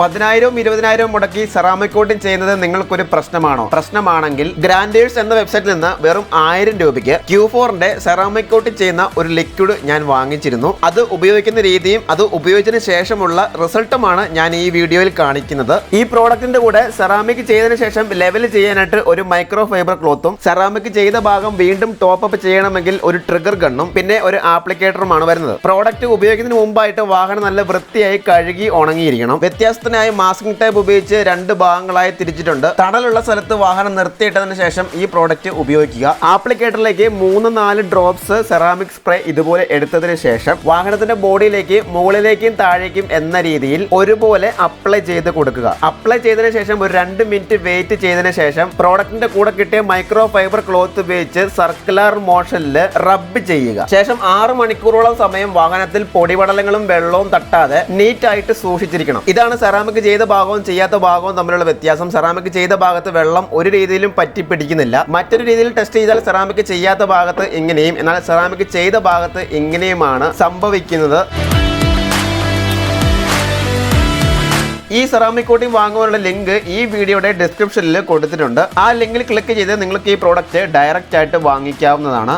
പതിനായിരവും ഇരുപതിനായിരവും മുടക്കി ceramic coating ചെയ്യുന്നത് നിങ്ങൾക്കൊരു പ്രശ്നമാണോ? പ്രശ്നമാണെങ്കിൽ ഗ്രാൻഡേഴ്സ് എന്ന വെബ്സൈറ്റിൽ നിന്ന് വെറും ആയിരം രൂപയ്ക്ക് ക്യൂ ഫോറിന്റെ സെറാമിക് കോട്ടിംഗ് ചെയ്യുന്ന ഒരു ലിക്വിഡ് ഞാൻ വാങ്ങിച്ചിരുന്നു. അത് ഉപയോഗിക്കുന്ന രീതിയും അത് ഉപയോഗിച്ചതിന് ശേഷമുള്ള റിസൾട്ടുമാണ് ഞാൻ ഈ വീഡിയോയിൽ കാണിക്കുന്നത്. ഈ പ്രോഡക്റ്റിന്റെ കൂടെ സെറാമിക് ചെയ്തതിനു ശേഷം ലെവൽ ചെയ്യാനായിട്ട് ഒരു മൈക്രോ ഫൈബർ ക്ലോത്തും സെറാമിക് ചെയ്ത ഭാഗം വീണ്ടും ടോപ്പ് അപ്പ് ചെയ്യണമെങ്കിൽ ഒരു ട്രിഗർ ഗണ്ണും പിന്നെ ഒരു ആപ്ലിക്കേറ്ററുമാണ് വരുന്നത്. പ്രോഡക്റ്റ് ഉപയോഗിക്കുന്നതിന് മുമ്പായിട്ട് വാഹനം നല്ല വൃത്തിയായി കഴുകി ഉണങ്ങിയിരിക്കണം. വ്യത്യാസത്തിനായി മാസ്കിംഗ് ടൈപ്പ് ഉപയോഗിച്ച് രണ്ട് ഭാഗങ്ങളായി തിരിച്ചിട്ടുണ്ട്. തണലുള്ള സ്ഥലത്ത് വാഹനം നിർത്തിയിട്ടതിന് ശേഷം ഈ പ്രോഡക്റ്റ് ഉപയോഗിക്കുക. ആപ്ലിക്കേറ്ററിലേക്ക് മൂന്ന് നാല് ഡ്രോപ്സ് സെറാമിക് സ്പ്രേ ഇതുപോലെ എടുത്തതിന് ശേഷം വാഹനത്തിന്റെ ബോഡിയിലേക്ക് മുകളിലേക്കും താഴേക്കും എന്ന രീതിയിൽ ഒരുപോലെ അപ്ലൈ ചെയ്ത് കൊടുക്കുക. അപ്ലൈ ചെയ്തതിന് ശേഷം ഒരു രണ്ട് മിനിറ്റ് വെയിറ്റ് ചെയ്തതിന് ശേഷം പ്രോഡക്റ്റിന്റെ കൂടെ കിട്ടിയ മൈക്രോ ഫൈബർ ക്ലോത്ത് ഉപയോഗിച്ച് സർക്കുലർ മോഷനിൽ റബ്ബ് ചെയ്യുക. ശേഷം ആറ് മണിക്കൂറോളം സമയം വാഹനത്തിൽ പൊടിപടലങ്ങളും വെള്ളവും തട്ടാതെ നീറ്റായിട്ട് സൂക്ഷിച്ചിരിക്കണം. ഇതാണ് സെറാമിക് ചെയ്ത ഭാഗവും ചെയ്യാത്ത ഭാഗവും തമ്മിലുള്ള വ്യത്യാസം സെറാമിക് ചെയ്ത ഭാഗത്ത് വെള്ളം ഒരു രീതിയിലും പറ്റി പിടിക്കുന്നില്ല മറ്റൊരു രീതിയിൽ ടെസ്റ്റ് ചെയ്താൽ സെറാമിക് ചെയ്യാത്ത ഭാഗത്ത് ഇങ്ങനെയും എന്നാൽ സെറാമിക് ചെയ്ത ഭാഗത്ത് ഇങ്ങനെയുമാണ് സംഭവിക്കുന്നത്. ഈ സെറാമിക് കോട്ടിംഗ് വാങ്ങുവാനുള്ള ലിങ്ക് ഈ വീഡിയോയുടെ ഡിസ്ക്രിപ്ഷനിൽ കൊടുത്തിട്ടുണ്ട്. ആ ലിങ്കിൽ ക്ലിക്ക് ചെയ്ത് നിങ്ങൾക്ക് ഈ പ്രോഡക്റ്റ് ഡയറക്റ്റ് ആയിട്ട് വാങ്ങിക്കാവുന്നതാണ്.